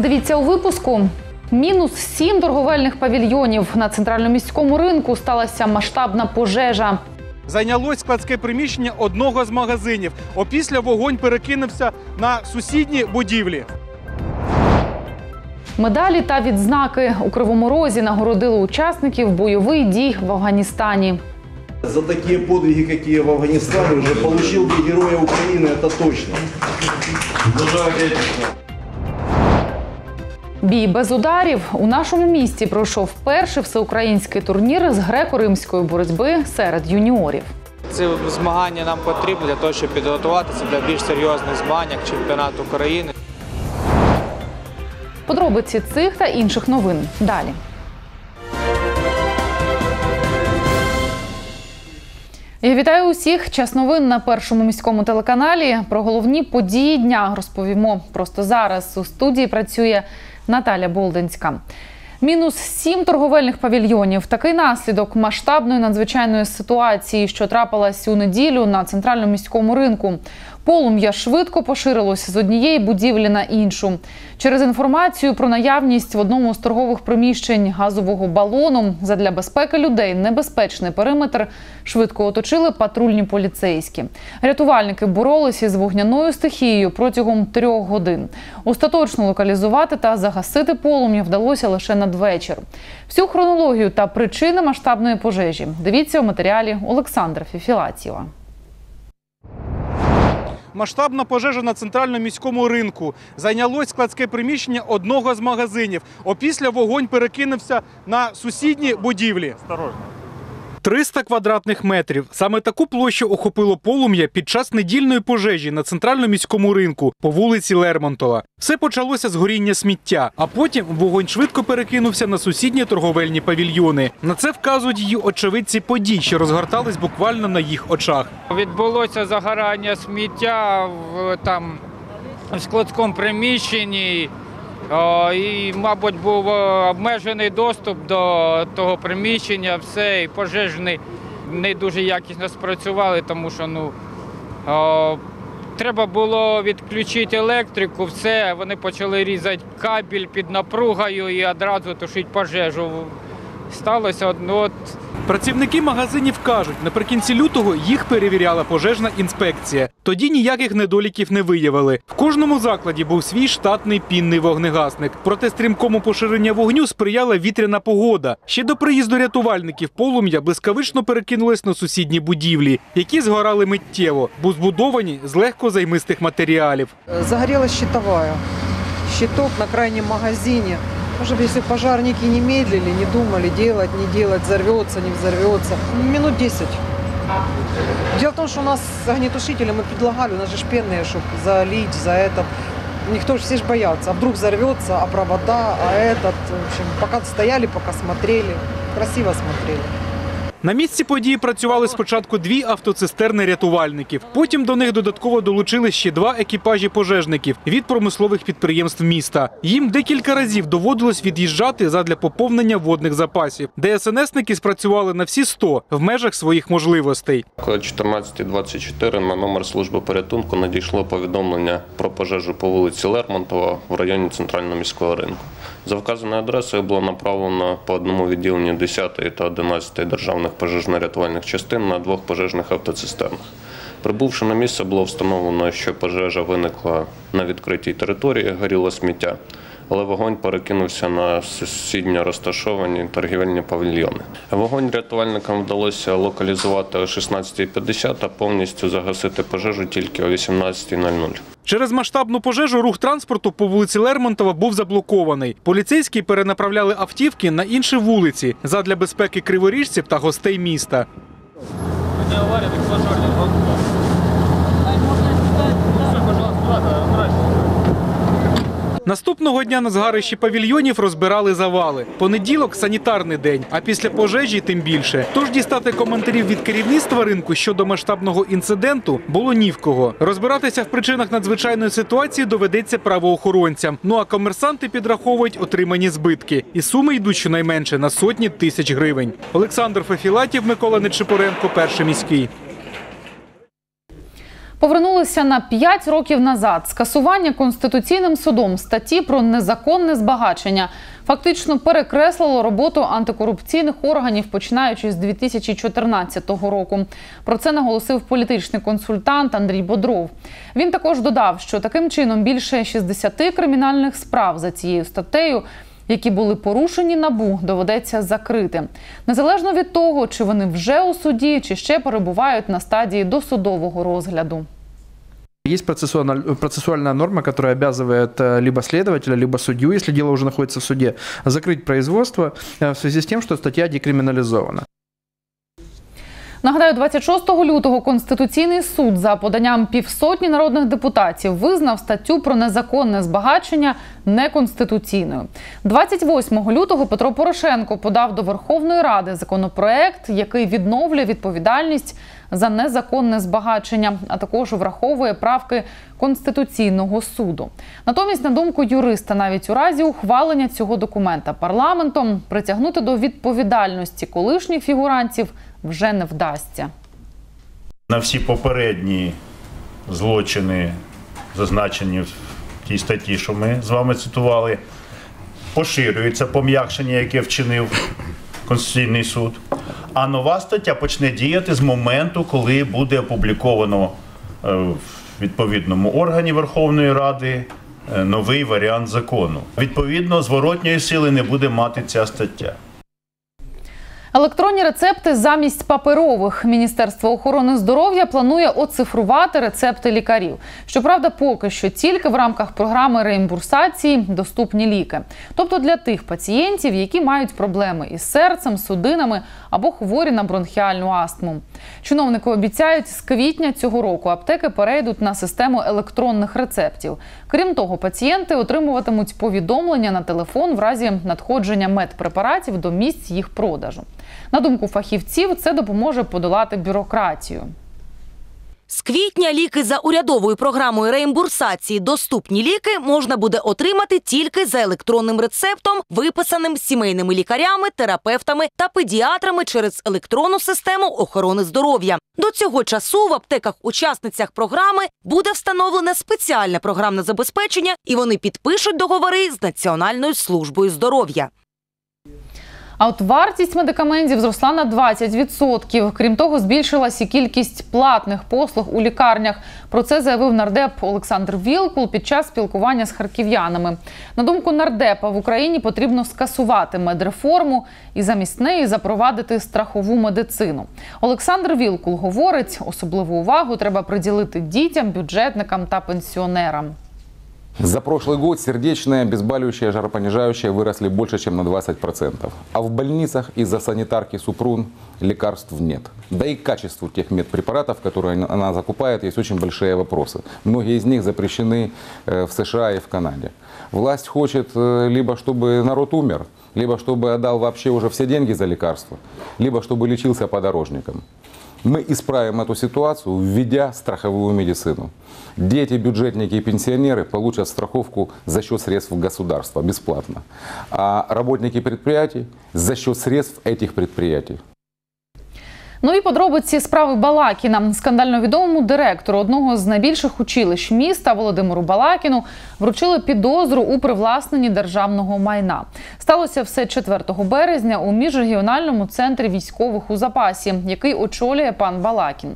Дивіться у випуску. Мінус сім торговельних павільйонів на центральному міському ринку сталася масштабна пожежа. Зайнялось складське приміщення одного з магазинів. Опісля вогонь перекинувся на сусідні будівлі. Медалі та відзнаки у кривому розі нагородили учасників бойових дій в Афганістані. За такие подвиги, какие в Афганистане, уже получил бы Героя Украины, это точно. Бій без ударів у нашому місті пройшов перший всеукраїнський турнір з греко-римської боротьби серед юніорів. Ці змагання нам потрібні для того, щоб підготуватися для більш серйозних змагань, як чемпіонат України. Подробиці цих та інших новин далі. Я вітаю усіх. Час новин на першому міському телеканалі. Про головні події дня розповімо просто зараз. У студії працює Наталя Болдинська. Мінус сім торговельних павільйонів. Такий наслідок масштабної надзвичайної ситуації, що трапилась у неділю на центральному міському ринку. Полум'я швидко поширилося з однієї будівлі на іншу. Через інформацію про наявність в одному з торгових приміщень газового балону задля безпеки людей небезпечний периметр швидко оточили патрульні поліцейські. Рятувальники боролися з вогняною стихією протягом трьох годин. Остаточно локалізувати та загасити полум'я вдалося лише надвечір. Всю хронологію та причини масштабної пожежі дивіться у матеріалі Олександра Фіфілатєва. Масштабна пожежа на центральному міському ринку. Зайнялось складське приміщення одного з магазинів. Опісля вогонь перекинувся на сусідні будівлі. 300 квадратних метрів. Саме таку площу охопило полум'я під час недільної пожежі на центральному міському ринку по вулиці Лермонтова. Все почалося з горіння сміття, а потім вогонь швидко перекинувся на сусідні торговельні павільйони. На це вказують її очевидці подій, що розгортались буквально на їх очах. Відбулося загорання сміття в там в складському приміщенні. І, мабуть, був е, обмежений доступ до того приміщення, все, і пожежні не дуже якісно спрацювали, тому що ну, о, треба було відключити електрику, все, вони почали різати кабель під напругою і одразу тушити пожежу. Сталося ну, от Працівники магазинів кажуть, наприкінці лютого їх перевіряла пожежна інспекція. Тоді ніяких недоліків не виявили. В кожному закладі був свій штатний пінний вогнегасник. Проте стрімкому поширення вогню сприяла вітряна погода. Ще до приїзду рятувальників полум'я блискавично перекинулось на сусідні будівлі, які згорали миттєво, бо збудовані з легкозаймистих матеріалів. Загорелась щитовая. Щиток на крайнем магазине. Может, если пожарники не медлили, не думали, делать, не делать, взорвется, не взорвется. Минут 10. Дело в том, что у нас огнетушители мы предлагали, у нас же ж пенные, чтобы залить за этот. Никто же все ж боятся. А вдруг взорвется, а провода, а этот. В общем, пока стояли, пока смотрели. Красиво смотрели. На місці події працювали спочатку дві автоцистерни рятувальників. Потім до них додатково долучили ще два екіпажі пожежників від промислових підприємств міста. Їм декілька разів доводилось від'їжджати задля поповнення водних запасів. ДСНСники спрацювали на всі 100 в межах своїх можливостей. О 14.24 на номер служби порятунку надійшло повідомлення про пожежу по вулиці Лермонтова в районі центрального міського ринку. За вказаною адресою було направлено по одному відділенню 10 та 11 державних пожежно-рятувальних частин на двох пожежних автоцистернах. Прибувши на місце, було встановлено, що пожежа виникла на відкритій території, горіло сміття, але вогонь перекинувся на сусідньо розташовані торгівельні павільйони. Вогонь рятувальникам вдалося локалізувати о 16.50 та повністю загасити пожежу тільки о 18.00. Через масштабну пожежу рух транспорту по вулиці Лермонтова був заблокований. Поліцейські перенаправляли автівки на інші вулиці задля безпеки криворіжців та гостей міста. Наступного дня на згарищі павільйонів розбирали завали. Понеділок санітарний день, а після пожежі тим більше. Тож дістати коментарів від керівництва ринку щодо масштабного інциденту було ні в кого. Розбиратися в причинах надзвичайної ситуації доведеться правоохоронцям. Ну а комерсанти підраховують отримані збитки. І суми йдуть щонайменше на сотні тисяч гривень. Олександр Фефілатів, Микола Нечипоренко, перший міський. Повернулися на 5 років назад. Скасування конституційним судом статті про незаконне збагачення фактично перекреслило роботу антикорупційних органів, починаючи з 2014 року. Про це наголосив політичний консультант Андрій Бодров. Він також додав, що таким чином більше 60 кримінальних справ за цією статтею які були порушені набу, доведеться закрити. Незалежно від того, чи вони вже у суді, чи ще перебувають на стадії досудового розгляду. Есть процессуальна- процессуальная норма, которая обязывает э, либо следователя, либо судью, если дело уже находится в суде, закрыть производство э, в связи с тем, что статья декриминализована. Нагадаю, 26 лютого Конституційний суд за поданням півсотні народних депутатів визнав статтю про незаконне збагачення неконституційною. 28 лютого Петро Порошенко подав до Верховної Ради законопроект, який відновлює відповідальність за незаконне збагачення, а також враховує правки Конституційного суду. Натомість, на думку юриста, навіть у разі ухвалення цього документа парламентом притягнути до відповідальності колишніх фігурантів вже не вдасться. на всі попередні злочини, зазначені в тій статті, що ми з вами цитували, поширюється пом'якшення, яке вчинив Конституційний суд. А нова стаття почне діяти з моменту, коли буде опубліковано е, в відповідному органі Верховної Ради е, новий варіант закону. Відповідно, зворотньої сили не буде мати ця стаття. Електронні рецепти замість паперових. Міністерство охорони здоров'я планує оцифрувати рецепти лікарів. Щоправда, поки що тільки в рамках програми реімбурсації доступні ліки. Тобто для тих пацієнтів, які мають проблеми із серцем, судинами або хворі на бронхіальну астму. Чиновники обіцяють, з квітня цього року аптеки перейдуть на систему електронних рецептів. Крім того, пацієнти отримуватимуть повідомлення на телефон в разі надходження медпрепаратів до місць їх продажу. На думку фахівців, це допоможе подолати бюрократію. З квітня ліки за урядовою програмою реімбурсації «Доступні ліки» можна буде отримати тільки за електронним рецептом, виписаним сімейними лікарями, терапевтами та педіатрами через електронну систему охорони здоров'я. До цього часу в аптеках-учасницях програми буде встановлене спеціальне програмне забезпечення, і вони підпишуть договори з Національною службою здоров'я. А от вартість медикаментів зросла на 20%. Крім того, збільшилась і кількість платних послуг у лікарнях. Про це заявив нардеп Олександр Вілкул під час спілкування з харків'янами. На думку нардепа, в Україні потрібно скасувати медреформу і замість неї запровадити страхову медицину. Олександр Вілкул говорить, особливу увагу треба приділити дітям, бюджетникам та пенсіонерам. За прошлый год сердечное, обезболивающее, жаропонижающее выросли больше, чем на 20%. А в больницах из-за санитарки Супрун лекарств нет. Да и к качеству тех медпрепаратов, которые она закупает, есть очень большие вопросы. Многие из них запрещены э, в США и в Канаде. Власть хочет э, либо чтобы народ умер, либо чтобы отдал вообще уже все деньги за лекарства, либо чтобы лечился подорожником. Мы исправим эту ситуацию, введя страховую медицину. Дети, бюджетники и пенсионеры получат страховку за счет средств государства бесплатно. А работники предприятий за счет средств этих предприятий. Нові подробиці справи Балакіна. Скандально відомому директору одного з найбільших училищ міста Володимиру Балакіну вручили підозру у привласненні державного майна. Сталося все 4 березня у міжрегіональному центрі військових у запасі, який очолює пан Балакін.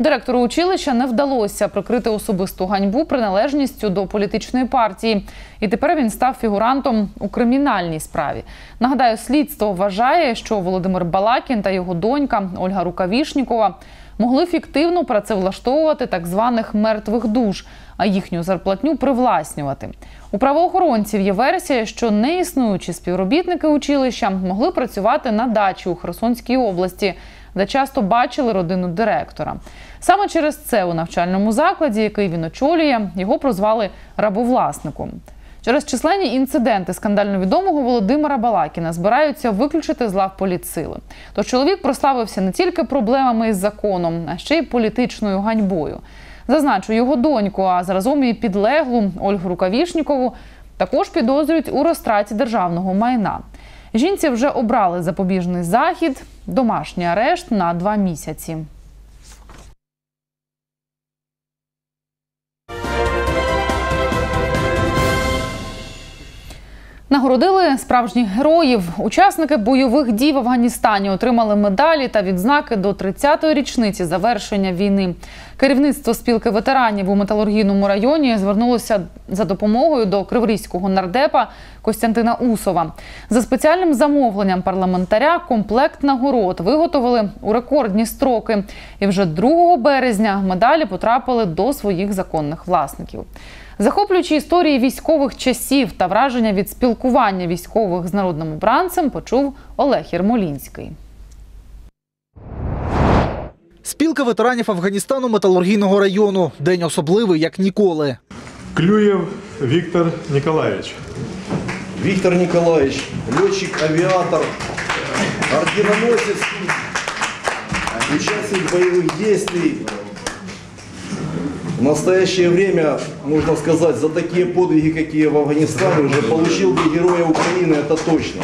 Директору училища не вдалося прикрити особисту ганьбу приналежністю до політичної партії, і тепер він став фігурантом у кримінальній справі. Нагадаю, слідство вважає, що Володимир Балакін та його донька Ольга Рукавішнікова могли фіктивно працевлаштовувати так званих мертвих душ, а їхню зарплатню привласнювати. У правоохоронців є версія, що неіснуючі співробітники училища могли працювати на дачі у Херсонській області, де часто бачили родину директора. Саме через це у навчальному закладі, який він очолює, його прозвали рабовласником. Через численні інциденти скандально відомого Володимира Балакіна збираються виключити з лав політсили. Тож чоловік прославився не тільки проблемами із законом, а ще й політичною ганьбою. Зазначу його доньку, а заразом і підлеглу Ольгу Рукавішнікову також підозрюють у розтраті державного майна. Жінці вже обрали запобіжний захід, домашній арешт на два місяці. Нагородили справжніх героїв. Учасники бойових дій в Афганістані отримали медалі та відзнаки до 30-ї річниці завершення війни. Керівництво спілки ветеранів у металургійному районі звернулося за допомогою до криворізького нардепа Костянтина Усова. За спеціальним замовленням парламентаря комплект нагород виготовили у рекордні строки. І вже 2 березня медалі потрапили до своїх законних власників. Захоплюючи історії військових часів та враження від спілкування військових з народним обранцем, почув Олег Єрмолінський. Спілка ветеранів Афганістану металургійного району. День особливий як ніколи. Клюєв Віктор Ніколаєвич. Виктор Николаевич, летчик-авиатор, орденоносец, участник боевых действий. В настоящее время, можно сказать, за такие подвиги, какие в Афганистане, уже получил бы Героя Украины, это точно.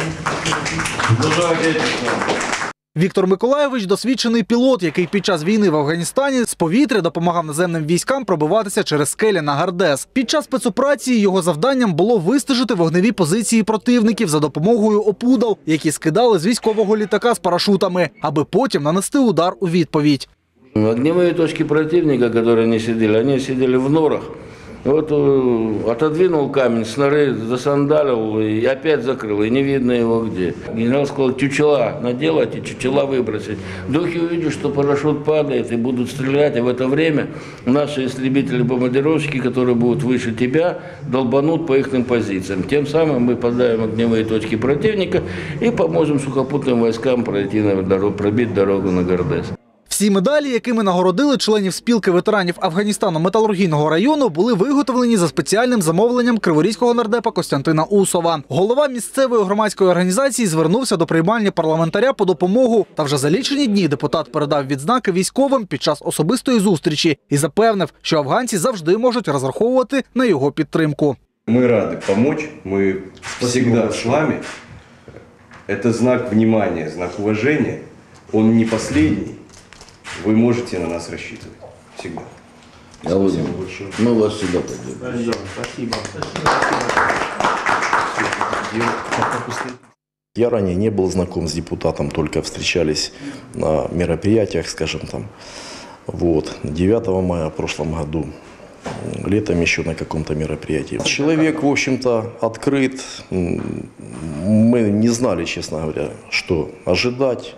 Віктор Миколаєвич досвідчений пілот, який під час війни в Афганістані з повітря допомагав наземним військам пробиватися через скелі на Гардес. Під час спецоперації його завданням було вистежити вогневі позиції противників за допомогою опудал, які скидали з військового літака з парашутами, аби потім нанести удар у відповідь. Огневые точки противника, которые они сидели, они сидели в норах. Вот э, отодвинул камень, снары засандалил и опять закрыл, и не видно его где. Генерал сказал, чучела наделать и чучела выбросить. Духи увидят, что парашют падает и будут стрелять, и в это время наши истребители-бомбардировщики, которые будут выше тебя, долбанут по их позициям. Тем самым мы подаем огневые точки противника и поможем сухопутным войскам пройти на дорогу, пробить дорогу на Гордес. Всі медалі, якими нагородили членів спілки ветеранів Афганістану металургійного району, були виготовлені за спеціальним замовленням криворізького нардепа Костянтина Усова. Голова місцевої громадської організації звернувся до приймальні парламентаря по допомогу. Та вже за лічені дні депутат передав відзнаки військовим під час особистої зустрічі і запевнив, що афганці завжди можуть розраховувати на його підтримку. Мы рады помочь, мы всегда с вами. Это знак внимания, знак уважения. Он не последний. Вы можете на нас рассчитывать. Всегда. Я Спасибо большое. Мы вас всегда поддержим. Спасибо. Я ранее не был знаком с депутатом, только встречались на мероприятиях, скажем там. Вот. 9 мая в прошлом году, летом еще на каком-то мероприятии. Человек, в общем-то, открыт. Мы не знали, честно говоря, что ожидать.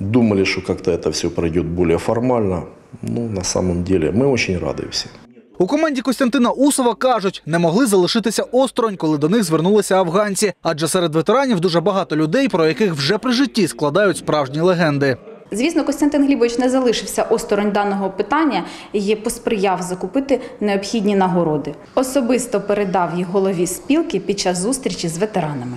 Думали, что как-то это все пройдет более формально. Ну, на самом деле, мы очень рады все. У команді Костянтина Усова кажуть, не могли залишитися осторонь, коли до них звернулися афганці. Адже серед ветеранів дуже багато людей, про яких вже при житті складають справжні легенди. Звісно, Костянтин Глібович не залишився осторонь даного питання і посприяв закупити необхідні нагороди. Особисто передав їх голові спілки під час зустрічі з ветеранами.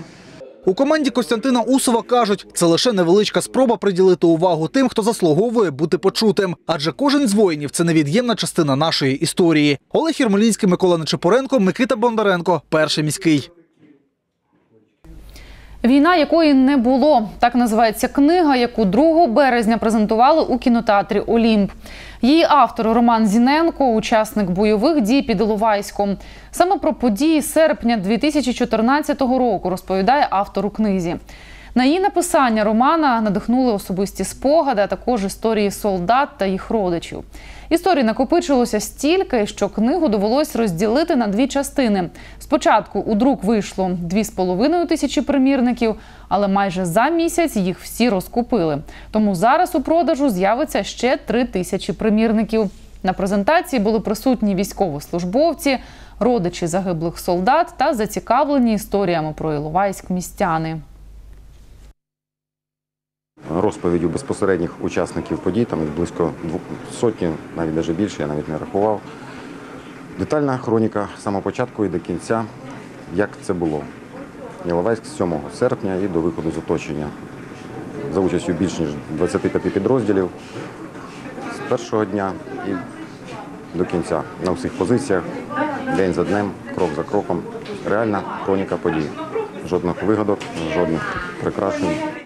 У команді Костянтина Усова кажуть, це лише невеличка спроба приділити увагу тим, хто заслуговує бути почутим. Адже кожен з воїнів це невід'ємна частина нашої історії. Олег Єрмолінський, Микола Нечепоренко, Микита Бондаренко, перший міський. Війна, якої не було. Так називається книга, яку 2 березня презентували у кінотеатрі Олімп. Її автор Роман Зіненко, учасник бойових дій під Іловайськом. Саме про події серпня 2014 року розповідає автор у книзі. На її написання романа надихнули особисті спогади, а також історії солдат та їх родичів. Історій накопичилося стільки, що книгу довелось розділити на дві частини. Спочатку у друк вийшло 2,5 тисячі примірників, але майже за місяць їх всі розкупили. Тому зараз у продажу з'явиться ще 3 тисячі примірників. На презентації були присутні військовослужбовці, родичі загиблих солдат та зацікавлені історіями про Іловайськ містяни. Розповіддю безпосередніх учасників подій, там близько сотні, навіть навіть більше, я навіть не рахував. Детальна хроніка з самого початку і до кінця, як це було. Іловайськ з 7 серпня і до виходу з оточення. За участю більш ніж 25 підрозділів з першого дня і до кінця. На всіх позиціях, день за днем, крок за кроком. Реальна хроніка подій. Жодних вигадок, жодних прикрашень.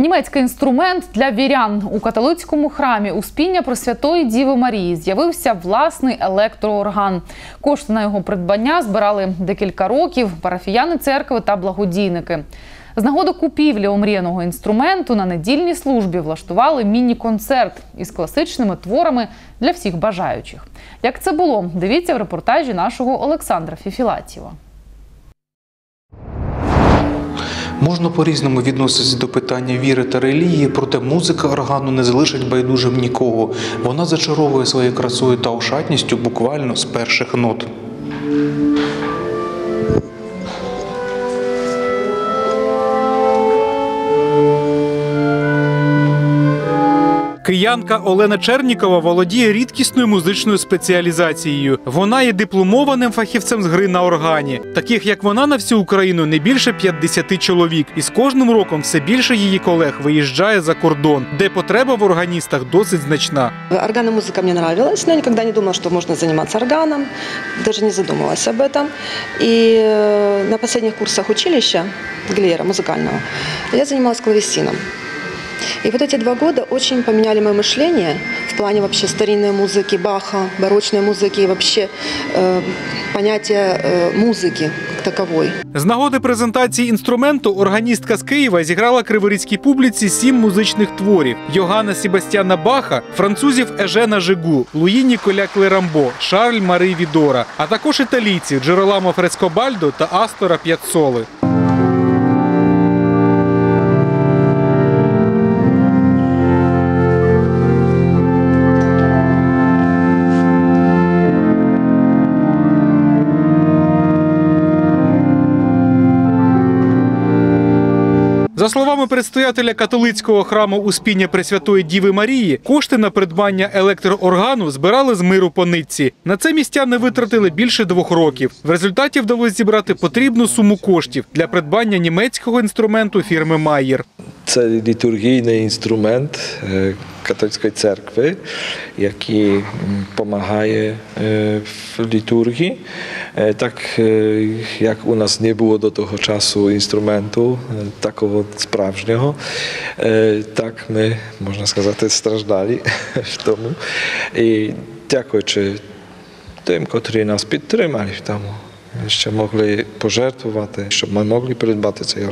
Німецький інструмент для вірян у католицькому храмі Успіння Пресвятої Діви Марії з'явився власний електроорган. Кошти на його придбання збирали декілька років парафіяни церкви та благодійники. З нагоди купівлі омріяного інструменту на недільній службі влаштували міні-концерт із класичними творами для всіх бажаючих. Як це було, дивіться в репортажі нашого Олександра Фіфілатєва. Можна по-різному відноситися до питання віри та релігії, проте музика органу не залишить байдужим нікого. Вона зачаровує своєю красою та ошатністю буквально з перших нот. Киянка Олена Чернікова володіє рідкісною музичною спеціалізацією. Вона є дипломованим фахівцем з гри на органі. Таких як вона на всю Україну не більше 50 чоловік, і з кожним роком все більше її колег виїжджає за кордон, де потреба в органістах досить значна. Органная музыка мне нравилась, но я никогда не думала, что можно заниматься органом, даже не задумывалась об этом. И э, на последних курсах училища Глера музыкального я занималась клавесином. И вот эти два года очень поменяли мое мышление в плане вообще старинной музыки, Баха, барочной музыки и вообще э, понятия э, музыки как таковой. З нагоди презентації інструменту органістка з Києва зіграла криворізькій публіці сім музичних творів: Йоганна Себастьяна Баха, французів Ежена Жигу, Луї Ніколя Клерамбо, Шарль Мари Відора, а також італійців Джероламо Фрескобальдо та Астора П'яццоли. Словами предстоятеля католицького храму Успіння Пресвятої Діви Марії, кошти на придбання електрооргану збирали з миру по нитці. На це містяни витратили більше двох років. В результаті вдалося зібрати потрібну суму коштів для придбання німецького інструменту фірми Майєр. Це літургійний інструмент е, католицької церкви, який допомагає в літургії. Е, Так е, як у нас не було до того часу інструменту е, такого справжнього, е, так ми, можна сказати, страждали в тому. І дякуючи тим, котрі нас підтримали в тому, що могли пожертвувати, щоб ми могли придбати цей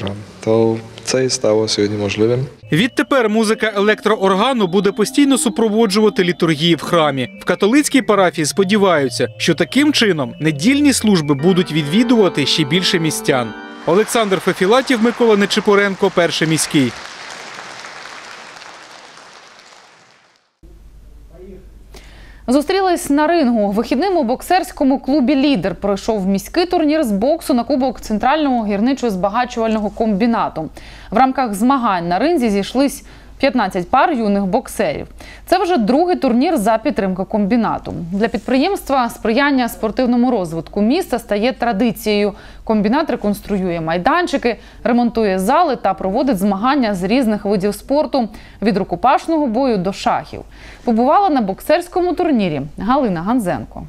то це і стало сьогодні можливим. Відтепер музика електрооргану буде постійно супроводжувати літургії в храмі. В католицькій парафії сподіваються, що таким чином недільні служби будуть відвідувати ще більше містян. Олександр Фефілатів, Микола Нечипоренко, перший міський. Зустрілись на рингу. Вихідним у боксерському клубі Лідер пройшов міський турнір з боксу на кубок центрального гірничо-збагачувального комбінату. В рамках змагань на ринзі зійшлись 15 пар юних боксерів. Це вже другий турнір за підтримки комбінату. Для підприємства сприяння спортивному розвитку міста стає традицією. Комбінат реконструює майданчики, ремонтує зали та проводить змагання з різних видів спорту від рукопашного бою до шахів. Побувала на боксерському турнірі Галина Ганзенко.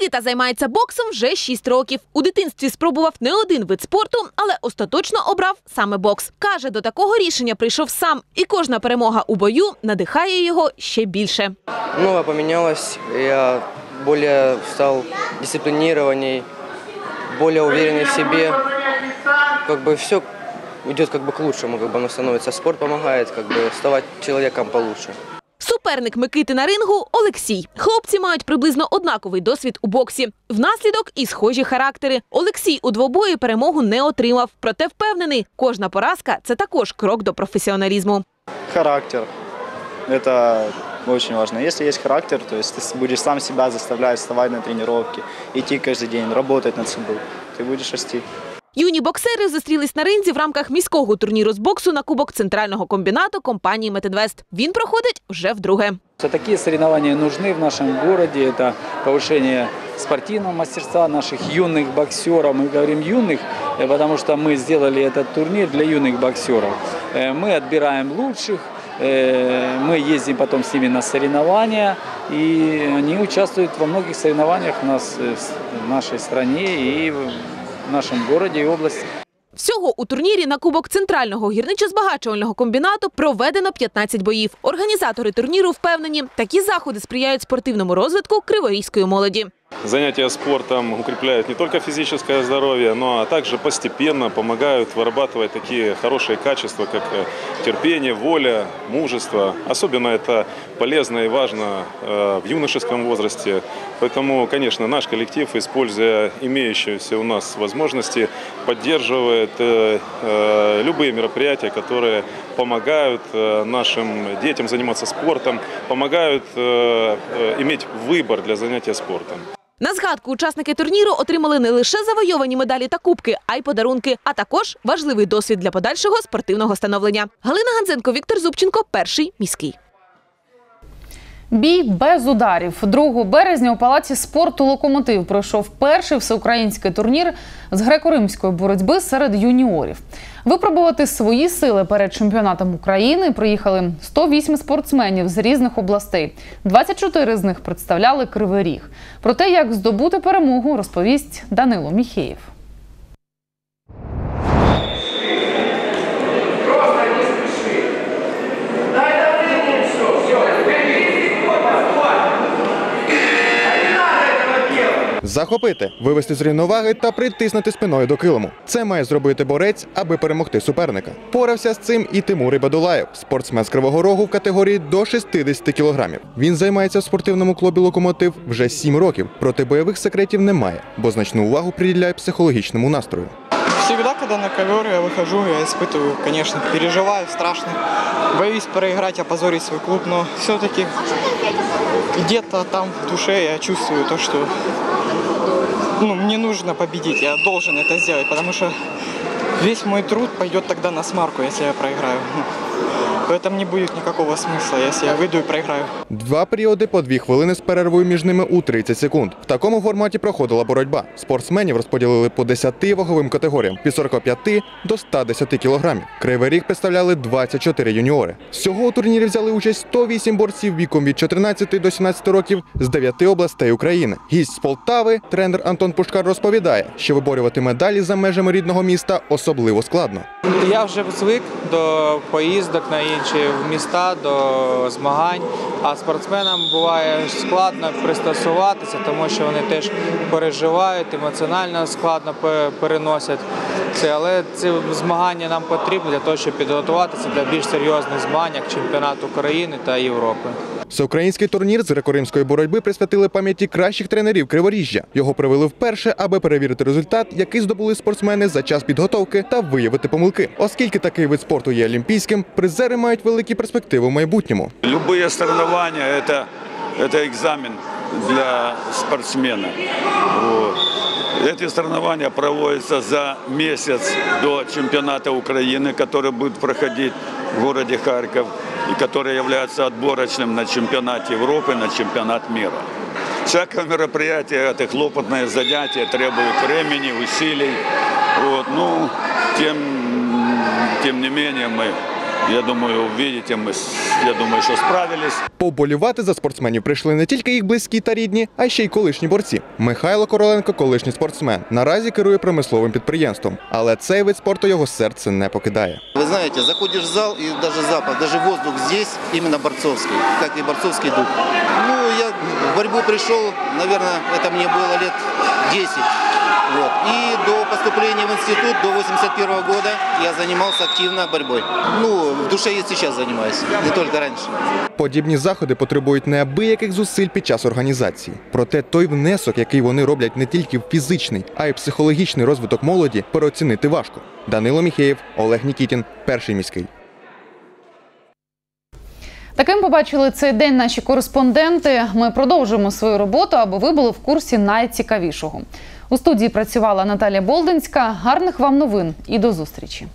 Микита займається боксом вже 6 років. У дитинстві спробував не один вид спорту, але остаточно обрав саме бокс. Каже, до такого рішення прийшов сам, і кожна перемога у бою надихає його ще більше. Много поменялось, я более стал дисциплинированней, более уверенный в себе. Как бы все идет как бы к лучшему, как бы оно становится. Спорт помогает как бы ставать человеком получше. Суперник Микити на рингу Олексій. Хлопці мають приблизно однаковий досвід у боксі. Внаслідок і схожі характери. Олексій у двобої перемогу не отримав. Проте впевнений, кожна поразка це також крок до професіоналізму. Характер. Это очень важно. Если есть характер, то есть ты будешь сам себя заставлять вставать на тренировки, идти каждый день, работать над собой, ты будешь расти. Юні боксери зустрілись на ринзі в рамках міського турніру з боксу на кубок центрального комбінату компанії Метинвест. Він проходить вже вдруге. Такие соревнования нужны в нашем городе. Это повышение спортивного мастерства наших юных боксеров. Мы говорим юных, э, потому что мы сделали этот турнир для юных боксеров. Э, Мы отбираем лучших, э, мы ездим потом с ними на соревнования, и они участвуют во многих соревнованиях у нас э, в нашей стране и в нашем городе и области. Всього у турнірі на кубок центрального гірничо-збагачувального комбінату проведено 15 боїв. Організатори турніру впевнені, такі заходи сприяють спортивному розвитку криворізької молоді. Занятия спортом укрепляют не только физическое здоровье, но также постепенно помогают вырабатывать такие хорошие качества, как э, терпение, воля, мужество. Особенно это полезно и важно э, в юношеском возрасте. Поэтому, конечно, наш коллектив, используя имеющиеся у нас возможности, поддерживает э, любые мероприятия, которые помогают нашим детям заниматься спортом, помогают иметь выбор для занятия спортом. На згадку учасники турніру отримали не лише завойовані медалі та кубки, а й подарунки, а також важливий досвід для подальшого спортивного становлення. Галина Ганзенко, Віктор Зубченко, перший міський. Бій без ударів 2 березня у палаці спорту Локомотив пройшов перший всеукраїнський турнір з греко-римської боротьби серед юніорів. Випробувати свої сили перед чемпіонатом України приїхали 108 спортсменів з різних областей. 24 з них представляли Кривий Ріг. Про те, як здобути перемогу, розповість Данило Міхеєв. Захопити, вивести з рівноваги та притиснути спиною до килиму. Це має зробити борець, аби перемогти суперника. Порався з цим і Тимур Бадулаєв, спортсмен з Кривого Рогу в категорії до 60 кілограмів. Він займається в спортивному клубі Локомотив вже 7 років, проте бойових секретів немає, бо значну увагу приділяє психологічному настрою. Всегда, когда на ковер я выхожу, я испытываю, конечно, переживаю, страшно. Боюсь проиграть, опозорить свой клуб, но все-таки где-то там в душе я чувствую то, что ну, мне нужно победить, я должен это сделать, потому что весь мой труд пойдет тогда на смарку, если я проиграю. Ну, В этом не будет никакого смысла, если я выйду и проиграю. Два періоди по дві хвилини з перервою між ними у 30 секунд. В такому форматі проходила боротьба. Спортсменів розподілили по 10 ваговим категоріям від 45 до 110 кілограмів. Кривий ріг представляли 24 юніори. Всього у турнірі взяли участь 108 борців віком від 14 до 17 років з 9 областей України. Гість з Полтави, тренер Антон Пушкар розповідає, що виборювати медалі за межами рідного міста особливо складно. Я вже звик до поїздок на інші міста, до змагань. А спортсменам буває складно пристосуватися, тому що вони теж переживають, емоціонально складно переносять це. Але ці змагання нам потрібні для того, щоб підготуватися для більш серйозних змагань, як чемпіонат України та Європи. Всеукраїнський турнір з греко-римської боротьби присвятили пам'яті кращих тренерів Криворіжжя. Його привели вперше, аби перевірити результат, який здобули спортсмени за час підготовки та виявити помилки. Оскільки такий вид спорту є олімпійським, призери мають великі перспективи в майбутньому. Любые соревнования это, это экзамен для спортсмена. Вот. Эти соревнования проводятся за месяц до чемпионата Украины, который будет проходить в городе Харьков и который является отборочным на чемпионат Европы, на чемпионат мира. Всякое мероприятие, это хлопотное занятие, требует времени, усилий. Вот. Ну, тем, тем не менее мы, я думаю, увидите, мы, с- я думаю, что справились. Поболювати за спортсменів прийшли не тільки їх близькі та рідні, а ще й колишні борці. Михайло Короленко колишній спортсмен. Наразі керує промисловим підприємством, але цей вид спорту його серце не покидає. Вы знаете, заходишь в зал и даже запах, даже воздух здесь именно борцовский, как и борцовский дух. Ну, я в борьбу пришел, наверное, это мне было лет 10. Вот. И до поступления в институт, до 81 года, я занимался активно борьбой. Ну, в душе и сейчас занимаюсь, не только раньше. Подібні заходи потребують неабияких зусиль під час організації. Проте той внесок, який вони роблять не тільки в фізичний, а й психологічний розвиток молоді, переоцінити важко. Данило Міхеєв, Олег Нікітін, перший міський. Таким побачили цей день наші кореспонденти. Ми продовжуємо свою роботу, аби ви були в курсі найцікавішого. У студії працювала Наталія Болдинська. Гарних вам новин і до зустрічі.